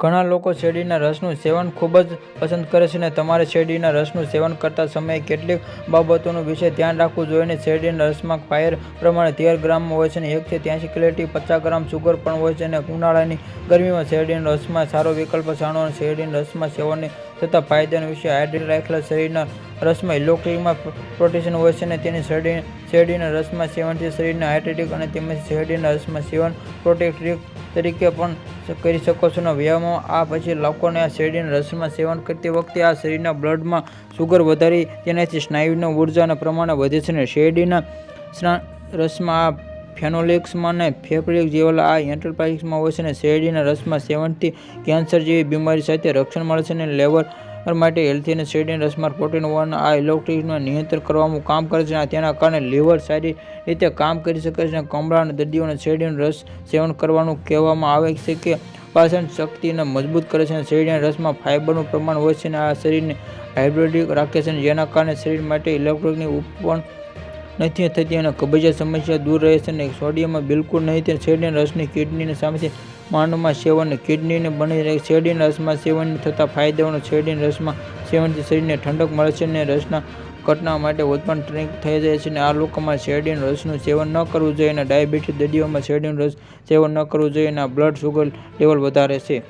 ઘણા લોકો શેરડીના રસનું સેવન ખૂબ જ પસંદ કરે છે અને તમારે શેરડીના રસનું સેવન કરતા સમયે કેટલીક બાબતોનું વિશે ધ્યાન રાખવું જોઈએ શેરડીના રસમાં ફાયર પ્રમાણે તેર ગ્રામમાં હોય છે અને એકથી ત્યાંસી કેલરી પચાસ ગ્રામ સુગર પણ હોય છે અને ઉનાળાની ગરમીમાં શેરડીના રસમાં સારો વિકલ્પ જાણો અને શેરડીના રસમાં સેવનને થતા ફાયદાના વિશે હાઇડ્રેટ રાખેલા શરીરના રસમાં ઇલેક્ટ્રિકમાં પ્રોટીન હોય છે અને તેની શેરડી, શેરડીના રસમાં સેવનથી શરીરને હાઇડ્રેટિક અને તેમજ શેરડીના રસમાં સેવન પ્રોટેક્ટિવ તરીકે પણ કરી શકો છો. અને વ્યાયામો આ પછી લોકોને આ શેરડીના રસમાં સેવન કરતી વખતે આ શરીરના બ્લડમાં સુગર વધારી તેનાથી સ્નાયુનો ઉર્જાના પ્રમાણ વધે છે. અને શેરડીના રસમાં આ ફેનોલિક્સમાં અને ફેબ્રિક જેવા આ એન્ટરપ્રાઇઝમાં હોય છે. અને શેરડીના રસમાં સેવનથી કેન્સર જેવી બીમારી સાથે રક્ષણ મળે છે. અને લેવર માટે હેલ્થી અને શેરડીના રસમાં પ્રોટીન હોવાના આ ઇલેક્ટ્રિકને નિયંત્રણ કરવામાં કામ કરે છે અને તેના કારણે લીવર સારી રીતે કામ કરી શકે છે અને કમળા અને દર્દીઓને શેરડીનો રસ સેવન કરવાનું કહેવામાં આવે છે કે પાચન શક્તિને મજબૂત કરે છે અને શેરડીના રસમાં ફાઇબરનું પ્રમાણ હોય છે અને આ શરીરને હાઇડ્રેટિક રાખે છે જેના કારણે શરીર માટે ઇલેક્ટ્રોનિક ઉપણ નથી થતી અને કબજિયાત સમસ્યા દૂર રહે છે અને સોડિયમમાં બિલકુલ નહીં તે શેરડીના રસની કિડનીની સામેથી માનવમાં સેવન, કિડનીને બની રહે. શેરડીના રસમાં સેવન થતા ફાયદાઓનો શેરડીના રસમાં સેવનથી શરીરને ઠંડક મળે છે અને રસના ઘટના માટે ઉત્પન્ન ટ્રેક થઈ જાય છે અને આ લોકોમાં શેરડીના રસનું સેવન ન કરવું જોઈએ અને ડાયાબિટીસ દર્દીઓમાં શેરડીનું રસ સેવન ન કરવું જોઈએ અને બ્લડ શુગર લેવલ વધારે છે.